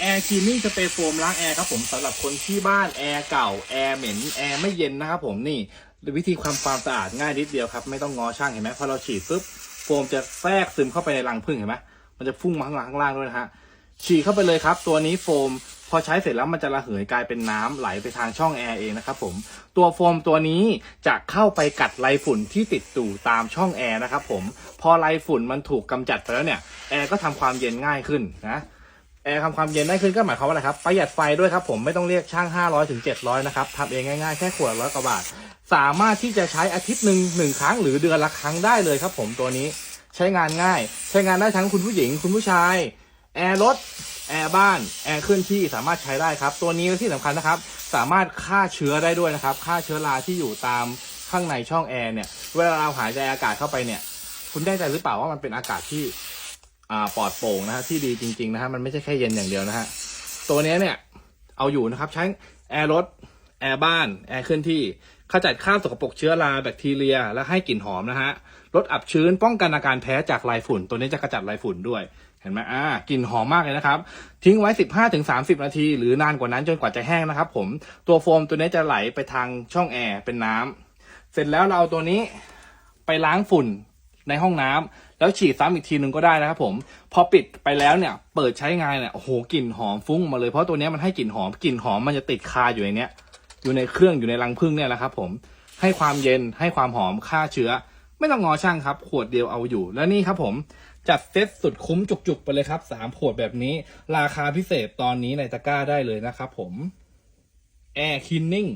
แอร์คลีนนิ่งสเปรย์โฟมล้างแอร์ครับผมสำหรับคนที่บ้านแอร์เก่าแอร์เหม็นแอร์ไม่เย็นนะครับผมนี่วิธีความความสะอาดง่ายนิดเดียวครับ ไม่ต้องงอช่างเห็นไหมพอเราฉีดปุ๊บโฟมจะแทรกซึมเข้าไปในรังผึ้งเห็นไหมมันจะฟุ้งมาข้างล่างข้างล่างด้วยนะฮะฉีดเข้าไปเลยครับ ตัวนี้โฟมพอใช้เสร็จแล้วมันจะระเหยกลายเป็นน้ำไหลไปทางช่องแอร์เองนะครับผมตัวโฟมตัวนี้จะเข้าไปกัดไรฝุ่นที่ติดอยู่ตามช่องแอร์นะครับผมพอไรฝุ่นมันถูกกำจัดไปแล้วเนี่ยแอร์ก็ทำความเย็นง่ายขึ้นนะ แอร์ทำความเย็นได้ขึ้นก็หมายความว่าอะไรครับประหยัดไฟด้วยครับผมไม่ต้องเรียกช่าง 500ถึง700 นะครับทำเองง่ายๆ แค่ขวดร้อยกว่าบาท สามารถที่จะใช้อาทิตย์หนึ่งหนึ่งครั้งหรือเดือนละครั้งได้เลยครับผมตัวนี้ใช้งานง่าย ใช้งานได้ทั้งคุณผู้หญิงคุณผู้ชาย แอร์รถแอร์บ้านแอร์เคลื่อนที่สามารถใช้ได้ครับ ตัวนี้ที่สำคัญนะครับ สามารถฆ่าเชื้อได้ด้วยนะครับฆ่าเชื้อราที่อยู่ตามข้างในช่องแอร์เนี่ยเวลาเราหายใจอากาศเข้าไปเนี่ย คุณได้ใจหรือเปล่าว่ามันเป็นอากาศที่ ปลอดโปร่งนะฮะที่ดีจริง ๆ นะฮะมันไม่ใช่แค่เย็นอย่างเดียวนะฮะตัวนี้เนี่ยเอาอยู่นะครับใช้แอร์รถแอร์บ้านแอร์เคลื่อนที่ขจัดคราบสกปรกเชื้อราแบคทีเรีย และให้กลิ่นหอมนะฮะลดอับชื้นป้องกันอาการแพ้จากลายฝุ่น ตัวนี้จะขจัดลายฝุ่นด้วยเห็นไหมอ่ากลิ่นหอมมากเลยนะครับ ทิ้งไว้ 15-30 นาที หรือนานกว่านั้นจนกว่าจะแห้งนะครับผมตัวโฟมตัวนี้จะไหลไปทางช่องแอร์เป็นน้ำเสร็จแล้วเราเอาตัวนี้ไปล้างฝุ่นในห้องน้ำ แล้วฉีดซ้ำอีกทีหนึ่งก็ได้นะครับผมพอปิดไปแล้วเนี่ย เปิดใช้งานเนี่ยโอ้โหกลิ่นหอมฟุ้งมาเลยเพราะตัวนี้มันให้กลิ่นหอมกลิ่นหอมมันจะติดคาอยู่ในเนี้ยอยู่ในเครื่องอยู่ในรังผึ้งเนี่ยแหละครับผมให้ความเย็นให้ความหอมฆ่าเชื้อ ไม่ต้องงอช่างครับ ขวดเดียวเอาอยู่ แล้วนี่ครับผมจัดเซตสุดคุ้มจุกๆไปเลยครับสามขวดแบบนี้ ราคาพิเศษตอนนี้ในตะกร้าได้เลยนะครับผมแอร์คินนิ่ง